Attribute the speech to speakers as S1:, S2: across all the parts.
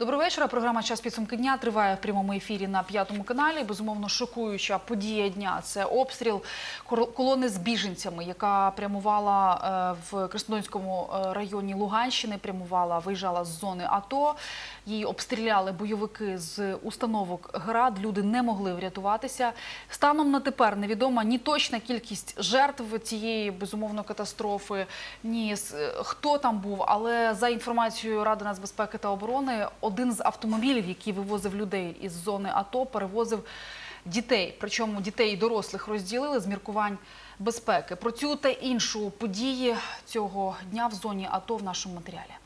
S1: Доброго вечора. Програма Час підсумки дня триває в прямому ефірі на п'ятому каналі. Безумовно, шокуюча подія дня. Це обстріл колони з біженцями, яка прямувала е, в Краснодонському е, районі Луганщини. Прямувала, виїжджала з зони АТО. Її обстріляли бойовики з установок ГРАД. Люди не могли врятуватися. Станом на тепер невідома ні точна кількість жертв цієї безумовно катастрофи, ні е, хто там був. Але за інформацією Ради нацбезпеки та оборони, один з автомобілів, який вивозив людей із зони АТО, перевозив дітей. Причому дітей і дорослих розділили з міркувань безпеки. Про цю та іншу події цього дня в зоні АТО в нашому матеріалі.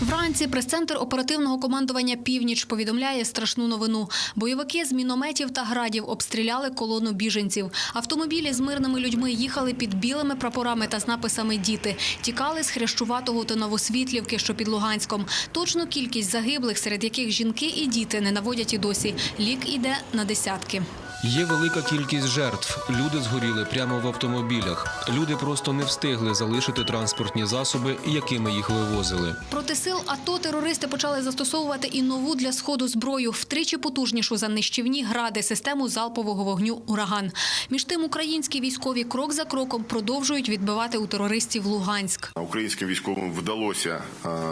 S2: Вранці прес-центр оперативного командування Північ повідомляє страшну новину. Бойовики з мінометів та градів обстріляли колону біженців. Автомобілі з мирними людьми їхали під білими прапорами та з написами Діти. Тікали з Хрещуватого та Новосвітлівки, що під Луганськом. Точну кількість загиблих, серед яких жінки і діти не наводять і досі. Лік іде на десятки.
S3: Є велика кількість жертв. Люди згоріли прямо в автомобілях. Люди просто не встигли залишити транспортні засоби, якими їх вивозили.
S2: Проти сил АТО терористи почали застосовувати і нову для сходу зброю, втричі потужнішу за нищівні гради, систему залпового вогню «Ураган». Між тим українські військові крок за кроком продовжують відбивати у терористів Луганськ.
S4: Українським військовим вдалося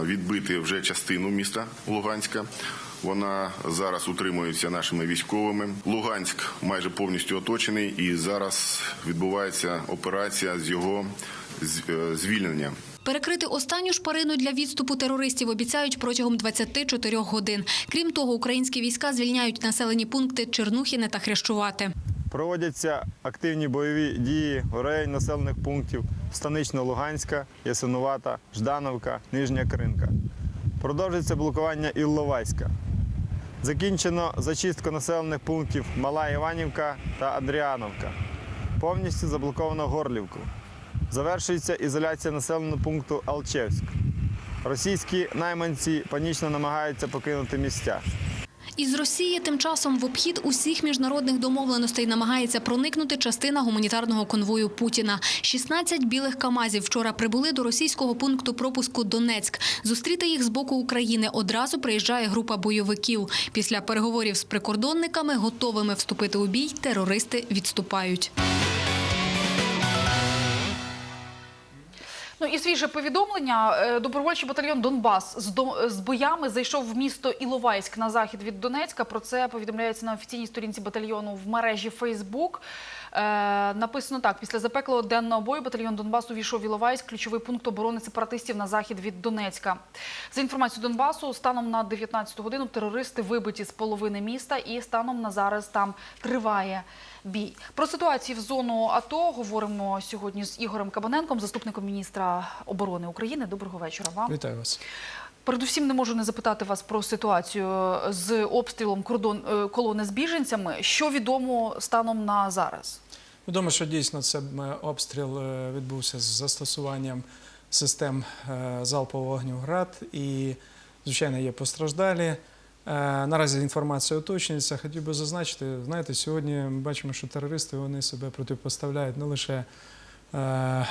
S4: відбити вже частину міста Луганська. Вона зараз утримується нашими військовими. Луганськ майже повністю оточений, і зараз відбувається операція з його е, звільнення.
S2: Перекрити останню шпарину для відступу терористів обіцяють протягом 24 годин. Крім того, українські війська звільняють населені пункти Чернухіне та Хрещувате.
S5: Проводяться активні бойові дії в районі населених пунктів Станично-Луганська, Ясинувата, Ждановка, Нижня Кринка. Продовжується блокування Ілловайська. Закінчено зачистку населених пунктів Мала Іванівка та Андріановка. Повністю заблоковано Горлівку. Завершується ізоляція населеного пункту Алчевськ. Російські найманці панічно намагаються покинути місця.
S2: Із Росії тим часом в обхід усіх міжнародних домовленостей намагається проникнути частина гуманітарного конвою Путіна. 16 білих КАМАЗів вчора прибули до російського пункту пропуску Донецьк. Зустріти їх з боку України одразу приїжджає група бойовиків. Після переговорів з прикордонниками, готовими вступити у бій, терористи відступають.
S1: Ну і свіже повідомлення. Е, Добровольчий батальйон Донбас з, до- з боями зайшов в місто Іловайськ на захід від Донецька. Про це повідомляється на офіційній сторінці батальйону в мережі Фейсбук. Е, написано так: після запеклого денного бою батальйон Донбасу війшов Іловайськ, ключовий пункт оборони сепаратистів на захід від Донецька. За інформацією Донбасу, станом на 19 годину терористи вибиті з половини міста, і станом на зараз там триває бій. Про ситуацію в зону АТО говоримо сьогодні з Ігорем Кабаненком, заступником міністра оборони України. Доброго вечора вам.
S6: Вітаю вас.
S1: Передусім не можу не запитати вас про ситуацію з обстрілом кордон е, колони з біженцями. Що відомо станом на зараз?
S6: Відомо, що дійсно це обстріл е, відбувся з застосуванням систем е, залпового вогню ГРАД і, звичайно, є постраждалі. Е, Наразі інформація уточнюється. Хотів би зазначити, знаєте, сьогодні ми бачимо, що терористи вони себе протипоставляють не лише е,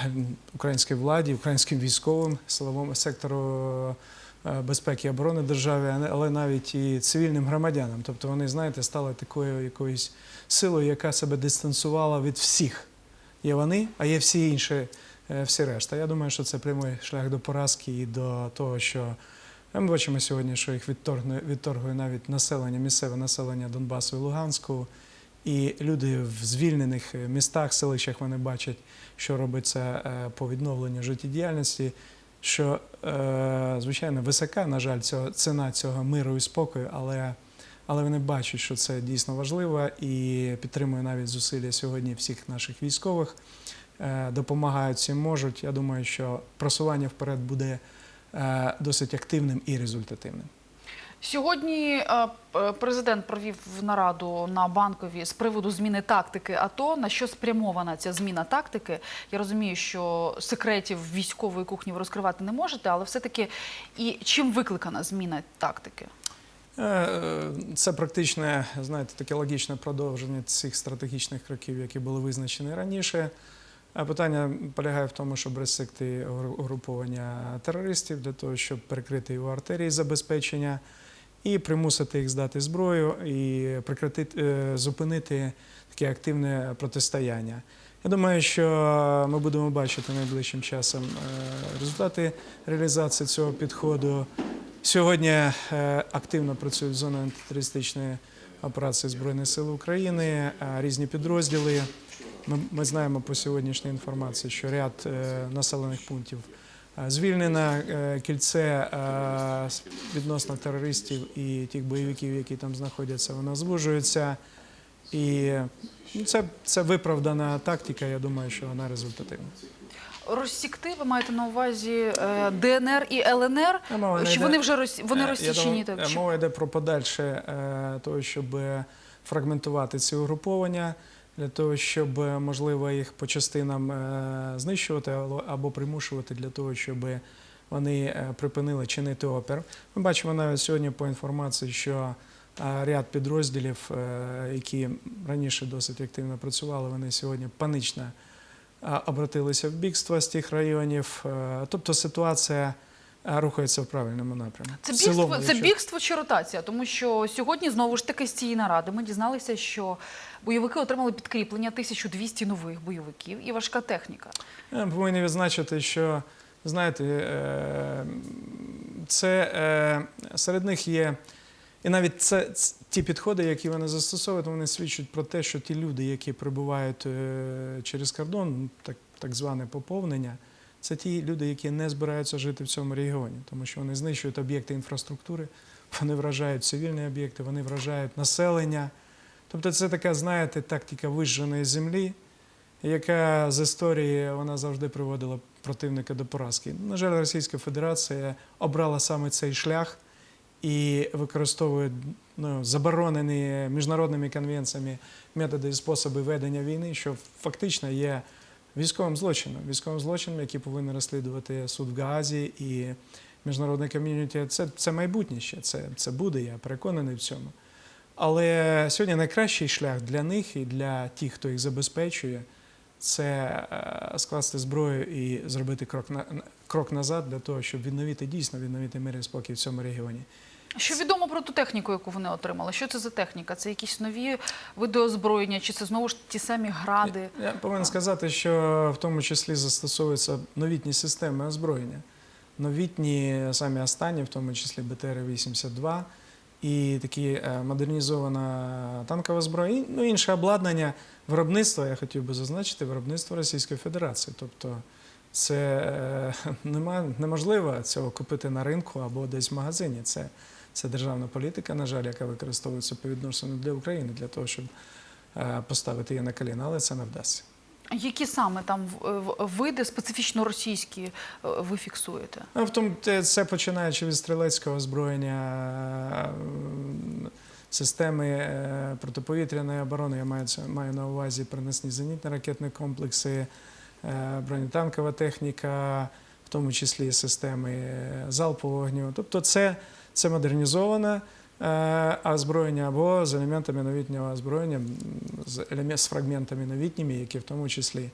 S6: українській владі, українським військовим, силовому сектору е, безпеки і оборони держави, але навіть і цивільним громадянам. Тобто вони, знаєте, стали такою якоюсь силою, яка себе дистанціювала від всіх. Є вони, а є всі інші, е, всі решта. Я думаю, що це прямий шлях до поразки і до того, що ми бачимо сьогодні, що їх відторгує навіть населення, місцеве населення Донбасу і Луганську. І люди в звільнених е, містах, селищах вони бачать, що робиться е, по відновленню життєдіяльності. Що, е, звичайно, висока, на жаль, цього, ціна цього миру і спокою, але, але вони бачать, що це дійсно важливо і підтримує навіть зусилля сьогодні всіх наших військових, е, допомагають всім можуть. Я думаю, що просування вперед буде е, досить активним і результативним.
S1: Сьогодні е, президент провів нараду на банкові з приводу зміни тактики АТО. На що спрямована ця зміна тактики? Я розумію, що секретів військової кухні ви розкривати не можете, але все-таки і чим викликана зміна тактики?
S6: Е, Це практичне, знаєте, таке логічне продовження цих стратегічних кроків, які були визначені раніше. Питання полягає в тому, щоб розсекти угруповання терористів для того, щоб перекрити його артерії забезпечення і примусити їх здати зброю і е, зупинити таке активне протистояння. Я думаю, що ми будемо бачити найближчим часом е, результати реалізації цього підходу. Сьогодні е, активно працюють в зоні антитерористичної операції Збройних сил України, різні підрозділи. Ми, знаємо по сьогоднішній інформації, що ряд населених пунктів е, звільнено, е, кільце е, відносно терористів і тих бойовиків, які там знаходяться, воно звужується. І ну, це, це виправдана тактика, я думаю, що вона результативна.
S1: Розсікти, ви маєте на увазі ДНР і ЛНР?
S6: Мова
S1: Чи
S6: йде-
S1: вони вже роз... вони
S6: Е, я
S1: розсічені?
S6: думаю, Мова йде про подальше того, щоб фрагментувати ці угруповання, для того, щоб е, можливо їх по частинам е, знищувати або- примушувати для того, щоб вони е, припинили чинити опір. Ми бачимо навіть сьогодні по інформації, що ряд підрозділів, які раніше досить активно працювали, вони сьогодні панично обратилися в бігство з тих районів. Тобто ситуація рухається в правильному напрямку.
S1: Це бігство,
S6: цілому,
S1: це
S6: якщо-
S1: бігство чи ротація? Тому що сьогодні знову ж таки з цієї наради ми дізналися, що бойовики отримали підкріплення 1200 нових бойовиків і важка техніка.
S6: Я повинен відзначити, що знаєте, е, це е, серед них є. І навіть це, ті підходи, які вони застосовують, вони свідчать про те, що ті люди, які прибувають е, через кордон, так, так зване поповнення, це ті люди, які не збираються жити в цьому регіоні, тому що вони знищують об'єкти інфраструктури, вони вражають цивільні об'єкти, вони вражають населення. Тобто це така, знаєте, тактика вижженої землі, яка з історії вона завжди приводила противника до поразки. На жаль, Російська Федерація обрала саме цей шлях і використовує ну, заборонені міжнародними конвенціями методи і способи ведення війни, що фактично є військовим злочином, військовим злочином, який повинен розслідувати суд в Гаазі і міжнародне ком'юніті. Це, це майбутнє ще, це, це буде, я переконаний в цьому. Але сьогодні найкращий шлях для них і для тих, хто їх забезпечує, це е, скласти зброю і зробити крок на- крок назад для того, щоб відновити дійсно відновити мир і спокій в цьому регіоні.
S1: Що відомо про ту техніку, яку вони отримали? Що це за техніка? Це якісь нові види озброєння, чи це знову ж ті самі гради?
S6: Я повинен сказати, що в тому числі застосовуються новітні системи озброєння. Новітні, самі останні, в тому числі БТР-82 і такі е, модернізована танкова зброя, і, ну, інше обладнання виробництва, я хотів би зазначити, виробництво Російської Федерації. Тобто це е, нема, неможливо цього купити на ринку або десь в магазині. Це, це державна політика, на жаль, яка використовується по відношенню для України для того, щоб е, поставити її на коліна, але це не вдасться.
S1: Які саме там види специфічно російські е, ви фіксуєте?
S6: В тому це починаючи від стрілецького озброєння, системи е, протиповітряної оборони, я маю, маю на увазі переносні зенітні ракетні комплекси, бронетанкова техніка, в тому числі системи залпового вогню. Тобто це, це модернізоване е, озброєння або з елементами новітнього озброєння, з, фрагментами новітніми, які в тому числі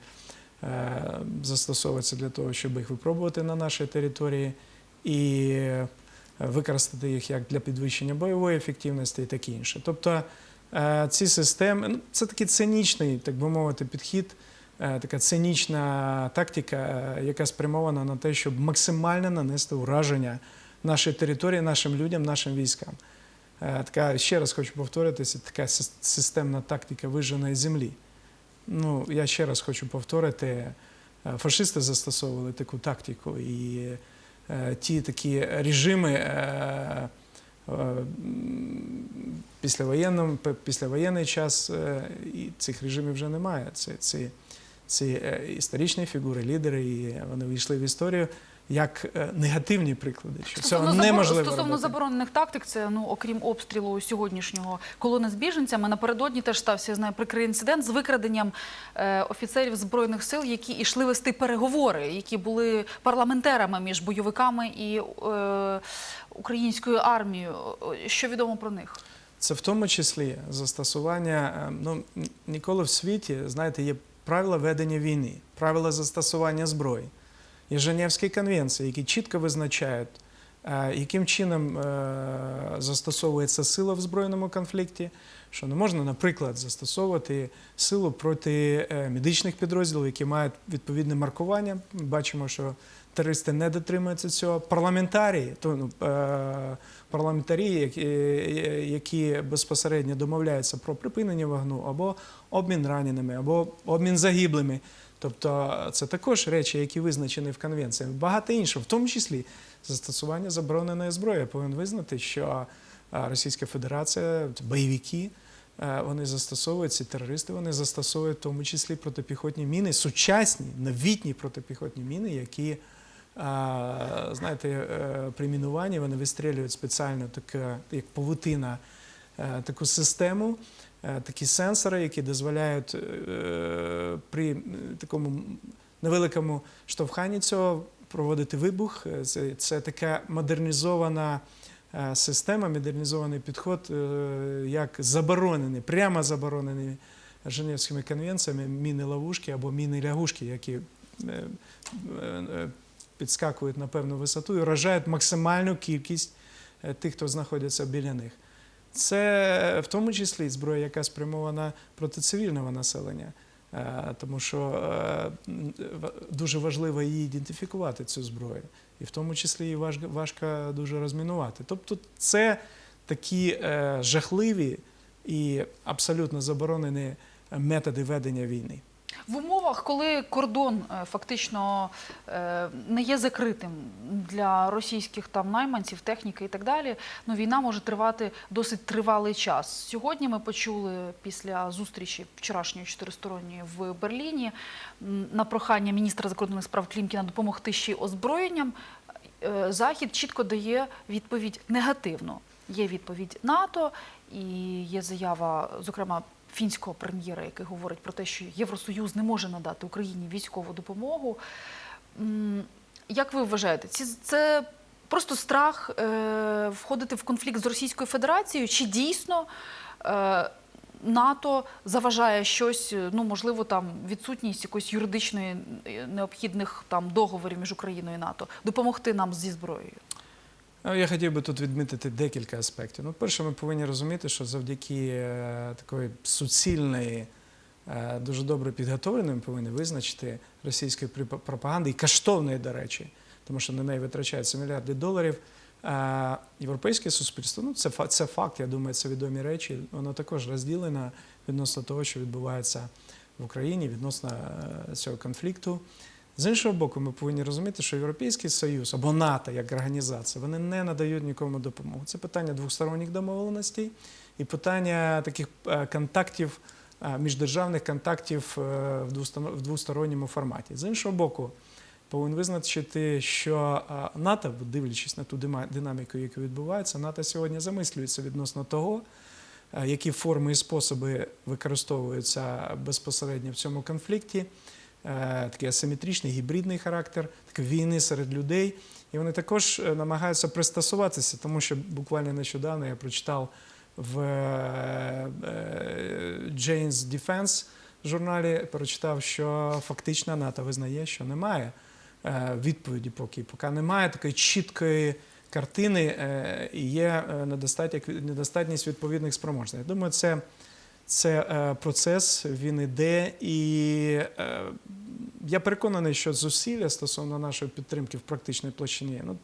S6: е, застосовуються для того, щоб їх випробувати на нашій території і е, використати їх як для підвищення бойової ефективності і таке інше. Тобто е, ці системи, ну, це такий цинічний, так би мовити, підхід, е, така цинічна тактика, е, яка спрямована на те, щоб максимально нанести ураження нашій території, нашим людям, нашим військам. Е, Така, ще раз хочу повторитися, така системна тактика виженої землі. Ну, я ще раз хочу повторити, е, фашисти застосовували таку тактику, і е, ті такі режими е, післявоєнний час, цих режимів вже немає. Це, ці, ці історичні фігури, лідери, і вони війшли в історію як е, негативні приклади, що
S1: Стосовно, забор...
S6: неможливо
S1: Стосовно
S6: робити.
S1: заборонених тактик, це ну окрім обстрілу сьогоднішнього колони з біженцями. Напередодні теж стався я знаю прикрий інцидент з викраденням е, офіцерів збройних сил, які йшли вести переговори, які були парламентерами між бойовиками і е, українською армією. Що відомо про них?
S6: Це в тому числі застосування. е, Ну ніколи в світі, знаєте, є правила ведення війни, правила застосування зброї. Є Женевські конвенції, які чітко визначають, е, яким чином е, застосовується сила в збройному конфлікті, що не можна, наприклад, застосовувати силу проти е, медичних підрозділів, які мають відповідне маркування. Бачимо, що терористи не дотримуються цього. Парламентарії, то ну, парламентарі, які, е, безпосередньо домовляються про припинення вогну або обмін раненими, або обмін загиблими. Тобто це також речі, які визначені в конвенції. Багато іншого, в тому числі застосування забороненої зброї. Я повинен визнати, що Російська Федерація, бойовики, е, вони застосовують ці терористи, вони застосовують в тому числі протипіхотні міни, сучасні новітні протипіхотні міни, які знаєте, е, при мінуванні вони вистрілюють спеціально таке, як павутина, е, таку систему, е, такі сенсори, які дозволяють при такому невеликому штовханні цього проводити вибух. Це, це така модернізована система, модернізований підход, як заборонений, прямо заборонений Женевськими конвенціями міни-ловушки або міни-лягушки, які е, е, е, підскакують на певну висоту і вражають максимальну кількість е, тих, хто знаходиться біля них. Це в тому числі зброя, яка спрямована проти цивільного населення, Е, тому що е, дуже важливо її ідентифікувати, цю зброю, і в тому числі її важко, дуже розмінувати. Тобто це такі жахливі і абсолютно заборонені методи ведення війни.
S1: В умовах, коли кордон е, фактично е, не є закритим для російських там найманців, техніки і так далі, ну війна може тривати досить тривалий час. Сьогодні ми почули після зустрічі вчорашньої чотиристоронньої в Берліні на прохання міністра закордонних справ Клімкіна допомогти ще й озброєнням. е, Захід чітко дає відповідь негативну. Є відповідь НАТО і є заява, зокрема, фінського прем'єра, який говорить про те, що Євросоюз не може надати Україні військову допомогу. Як ви вважаєте, це просто страх е, входити в конфлікт з Російською Федерацією? Чи дійсно е, НАТО заважає щось, е, ну можливо, там відсутність якоїсь юридичної необхідних там договорів між Україною і НАТО допомогти нам зі зброєю?
S6: Я хотів би тут відмітити декілька аспектів. Ну, перше, ми повинні розуміти, що завдяки е, такої суцільної, е, дуже добре підготовленої, ми повинні визначити російської пропаганди і коштовної, до речі, тому що на неї витрачаються мільярди доларів. Е, Європейське суспільство, ну це, це факт, я думаю, це відомі речі. Воно також розділено відносно того, що відбувається в Україні, відносно е, цього конфлікту. З іншого боку, ми повинні розуміти, що Європейський Союз або НАТО як організація вони не надають нікому допомогу. Це питання двосторонніх домовленостей і питання таких е, контактів, е, міждержавних контактів е, в двосторонньому форматі. З іншого боку, повинен визначити, що НАТО, дивлячись на ту динаміку, яка відбувається, НАТО сьогодні замислюється відносно того, які форми і способи використовуються безпосередньо в цьому конфлікті. Е, Такий асиметричний гібридний характер, такий війни серед людей. І вони також е, намагаються пристосуватися, тому що буквально нещодавно я прочитав в е, Jane's Defense журналі, прочитав, що фактично НАТО визнає, що немає відповіді поки, поки немає такої чіткої картини і є недостатність відповідних спроможностей. Я думаю, це, це е, процес, він іде, і е, я переконаний, що зусилля стосовно нашої підтримки в практичній площині, ну,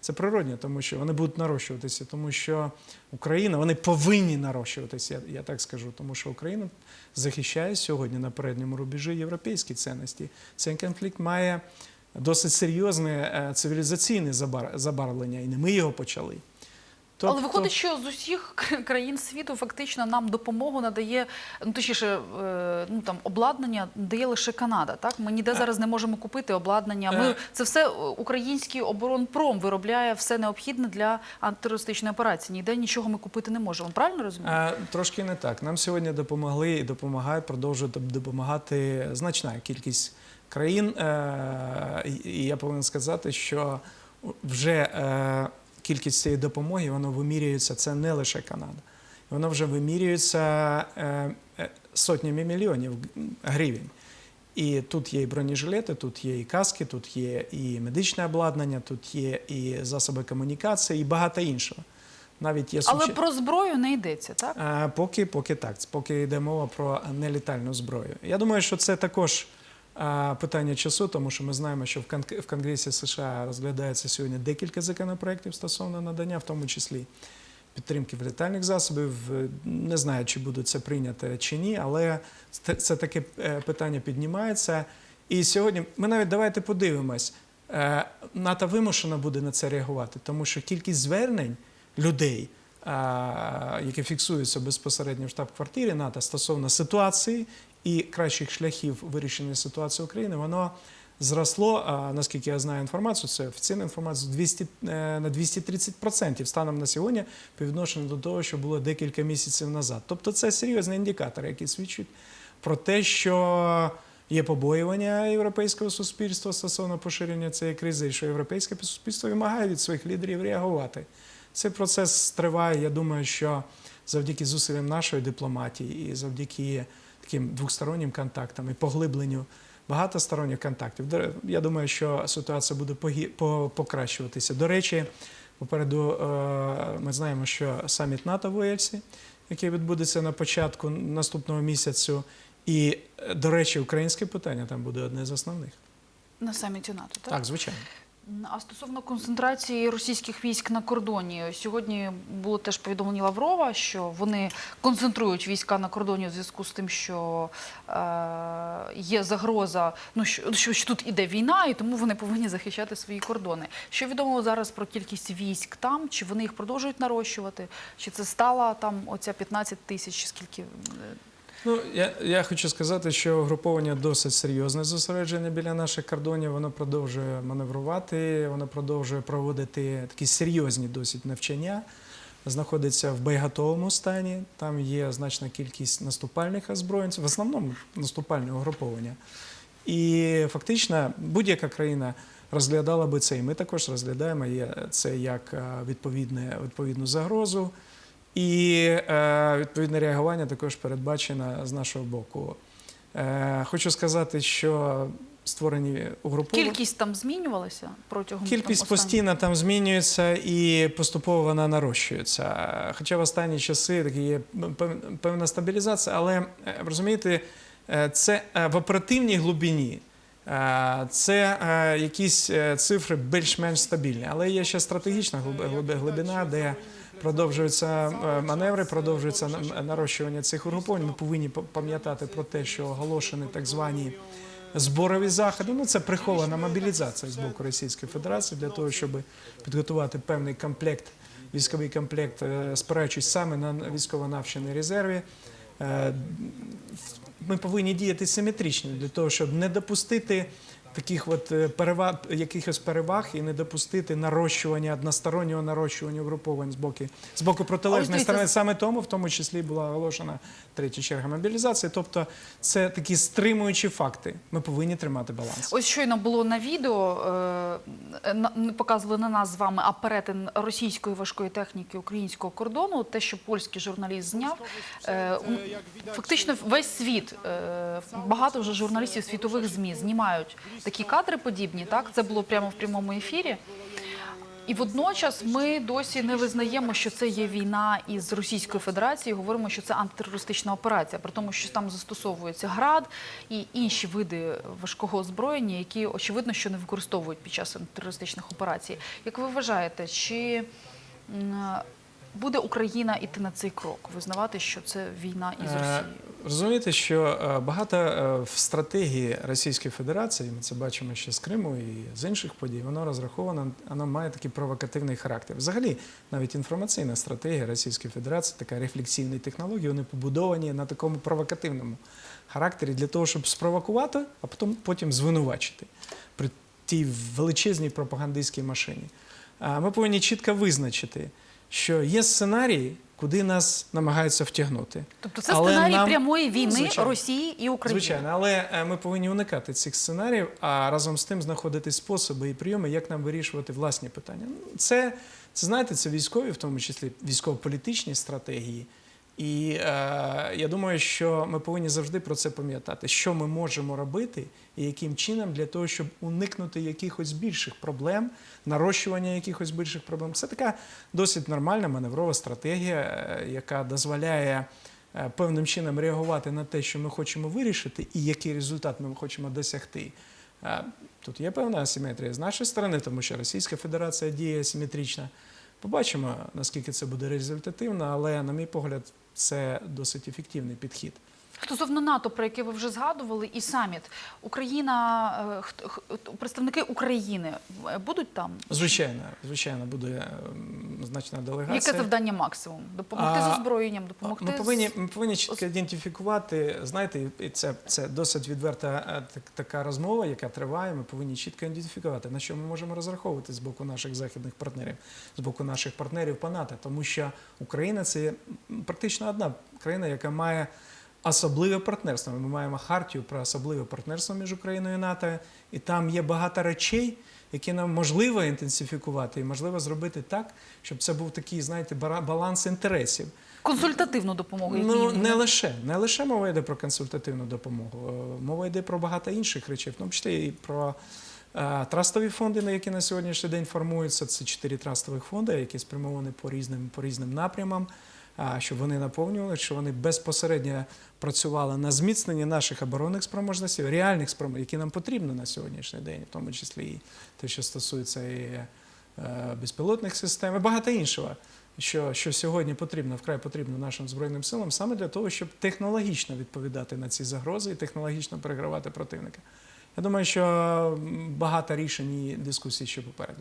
S6: це природне, тому що вони будуть нарощуватися, тому що Україна, вони повинні нарощуватися, я, я так скажу, тому що Україна захищає сьогодні на передньому рубежі європейські цінності. Цей конфлікт має досить серйозне е, цивілізаційне забар- забарвлення, і не ми його почали.
S1: Але
S6: Тобто-
S1: виходить, що з усіх країн світу фактично нам допомогу надає, ну точніше, е, ну там обладнання дає лише Канада. Так ми ніде зараз не можемо купити обладнання. Ми
S6: Е.
S1: це все е, український оборонпром виробляє все необхідне для антитерористичної операції. Ніде нічого ми купити не можемо. Правильно розумію?
S6: Трошки не так. Нам сьогодні допомогли і допомагають, продовжують допомагати значна кількість країн. Е, і- я повинен сказати, що вже е, кількість цієї допомоги воно вимірюється. Це не лише Канада. Воно вже вимірюється е, е, сотнями мільйонів гривень. І тут є і бронежилети, тут є і каски, тут є і медичне обладнання, тут є і засоби комунікації, і багато іншого. Навіть є
S1: Але про зброю не йдеться, так?
S6: а, Поки, поки так, поки йде мова про нелітальну зброю. Я думаю, що це також питання часу, тому що ми знаємо, що в, Кон- Конгресі США розглядається сьогодні декілька законопроєктів стосовно надання, в тому числі підтримки літальних засобів. Не знаю, чи буде це прийнято чи ні, але це, це таке е, питання піднімається. І сьогодні ми навіть давайте подивимось. Е, НАТО вимушено буде на це реагувати, тому що кількість звернень людей, які фіксуються безпосередньо в штаб-квартирі НАТО стосовно ситуації і кращих шляхів вирішення ситуації України, воно зросло, а, наскільки я знаю інформацію, це офіційна інформація, 200, е, на 230% станом на сьогодні по відношенню до того, що було декілька місяців назад. Тобто це серйозний індикатор, який свідчить про те, що є побоювання європейського суспільства стосовно поширення цієї кризи, і що європейське суспільство вимагає від своїх лідерів реагувати. Цей процес триває. Я думаю, що завдяки зусиллям нашої дипломатії і завдяки таким двостороннім контактам і поглибленню багатосторонніх контактів. Я думаю, що ситуація буде покращуватися. До речі, попереду е, ми знаємо, що саміт НАТО в Уельсі, який відбудеться на початку наступного місяцю. І, е, до речі, українське питання там буде одне з основних.
S1: На саміті НАТО, так?
S6: Так, звичайно.
S1: А стосовно концентрації російських військ на кордоні, сьогодні було теж повідомлення Лаврова, що вони концентрують війська на кордоні у зв'язку з тим, що е, є загроза, ну що, що, що тут іде війна, і тому вони повинні захищати свої кордони. Що відомо зараз про кількість військ там? Чи вони їх продовжують нарощувати? Чи це стало там оця 15 тисяч? Скільки?
S6: Ну, я, я хочу сказати, що угруповання досить серйозне зосередження біля наших кордонів. Воно продовжує маневрувати, воно продовжує проводити такі серйозні досить навчання. Знаходиться в боєготовому стані. Там є значна кількість наступальних озброєнців, в основному наступальне угруповання. І фактично будь-яка країна розглядала би це. І ми також розглядаємо це як е, відповідне, відповідну загрозу. І е, відповідне реагування також передбачено з нашого боку. Е, хочу сказати, що створені угруповання.
S1: Кількість там змінювалася протягом
S6: Кількість
S1: там,
S6: постійно там змінюється і поступово вона нарощується. Хоча в останні часи такі є пев- певна стабілізація, але е, розумієте, це в оперативній глибині. Це якісь цифри більш-менш стабільні, але є ще стратегічна глиб- глиб- глибина, де продовжуються е, маневри, продовжується нарощування цих угруповань. Ми повинні пам'ятати про те, що оголошені так звані зборові заходи. Ну це прихована мобілізація з боку Російської Федерації для того, щоб підготувати певний комплект, військовий комплект, е, спираючись саме на військово-навчені резерві. Е, Ми повинні діяти симетрично для того, щоб не допустити таких от е, переваг, якихось переваг і не допустити нарощування одностороннього нарощування угруповань з боку з боку протилежної сторони. Саме тому, в тому числі, була оголошена третя черга мобілізації. Тобто, це такі стримуючі факти. Ми повинні тримати баланс.
S1: Ось щойно було на відео, е, показували на нас з вами, а перетин російської важкої техніки українського кордону. Те, що польський журналіст зняв, е, фактично весь світ, е, багато вже журналістів світових ЗМІ знімають такі кадри подібні. Так, це було прямо в прямому ефірі. І водночас ми досі не визнаємо, що це є війна із Російською Федерацією. Говоримо, що це антитерористична операція, при тому, що там застосовується град і інші види важкого озброєння, які очевидно, що не використовують під час антитерористичних операцій. Як ви вважаєте, чи буде Україна йти на цей крок, визнавати, що це війна із
S6: Е,
S1: Росією?
S6: Розумієте, що е, багато е, в стратегії Російської Федерації, ми це бачимо ще з Криму і з інших подій, воно розраховано, воно має такий провокативний характер. Взагалі, навіть інформаційна стратегія Російської Федерації, така рефлексивні технології, вони побудовані на такому провокативному характері для того, щоб спровокувати, а потім, потім звинувачити при тій величезній пропагандистській машині. Ми повинні чітко визначити, що є сценарії, куди нас намагаються втягнути.
S1: Тобто це
S6: Але
S1: сценарій
S6: нам-
S1: прямої війни
S6: Звичайно.
S1: Росії і України.
S6: Звичайно, але е, ми повинні уникати цих сценаріїв, а разом з тим знаходити способи і прийоми, як нам вирішувати власні питання. Ну, Це, це знаєте, це військові, в тому числі військово-політичні стратегії, І е, я думаю, що ми повинні завжди про це пам'ятати, що ми можемо робити і яким чином для того, щоб уникнути якихось більших проблем, нарощування якихось більших проблем. Це така досить нормальна маневрова стратегія, е, яка дозволяє е, певним чином реагувати на те, що ми хочемо вирішити, і який результат ми хочемо досягти. Е, Тут є певна асиметрія з нашої сторони, тому що Російська Федерація діє асиметрично. Побачимо, наскільки це буде результативно, але, на мій погляд, це досить ефективний підхід.
S1: Стосовно НАТО, про яке ви вже згадували, і саміт Україна, е, представники України е, будуть там?
S6: Звичайно, звичайно, буде ем, значна делегація.
S1: Яке завдання максимум? Допомогти
S6: А,
S1: з озброєнням, допомогти
S6: Ми повинні, ми повинні чітко ідентифікувати. Знаєте, і це, це досить відверта е, так- така розмова, яка триває. Ми повинні чітко ідентифікувати, на що ми можемо розраховувати з боку наших західних партнерів, з боку наших партнерів по НАТО. Тому що Україна це практично одна країна, яка має особливе партнерство. Ми маємо хартію про особливе партнерство між Україною і НАТО, і там є багато речей. Які нам можливо інтенсифікувати і можливо зробити так, щоб це був такий, знаєте, баланс інтересів.
S1: консультативну допомогу?
S6: Ну не лише не лише мова йде про консультативну допомогу, е, мова йде про багато інших речей, в тому числі і про е, трастові фонди, на які на сьогоднішній день формуються. Це чотири трастових фонди, які спрямовані по різним по різним напрямам. Щоб вони наповнювали, щоб вони безпосередньо працювали на зміцненні наших оборонних спроможностей, реальних спроможностей, які нам потрібні на сьогоднішній день, в тому числі і те, що стосується і е, безпілотних систем, і багато іншого що, що сьогодні потрібно, вкрай потрібно нашим збройним силам, саме для того, щоб технологічно відповідати на ці загрози і технологічно перегравати противника. Я думаю, що багато рішень і дискусій ще попереду.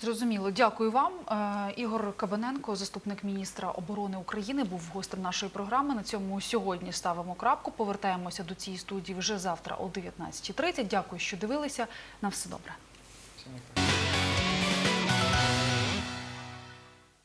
S1: Зрозуміло, дякую вам. Е, Ігор Кабаненко, заступник міністра оборони України, був гостем нашої програми. На цьому сьогодні ставимо крапку. Повертаємося до цієї студії вже завтра о 19.30. Дякую, що дивилися. На все добре.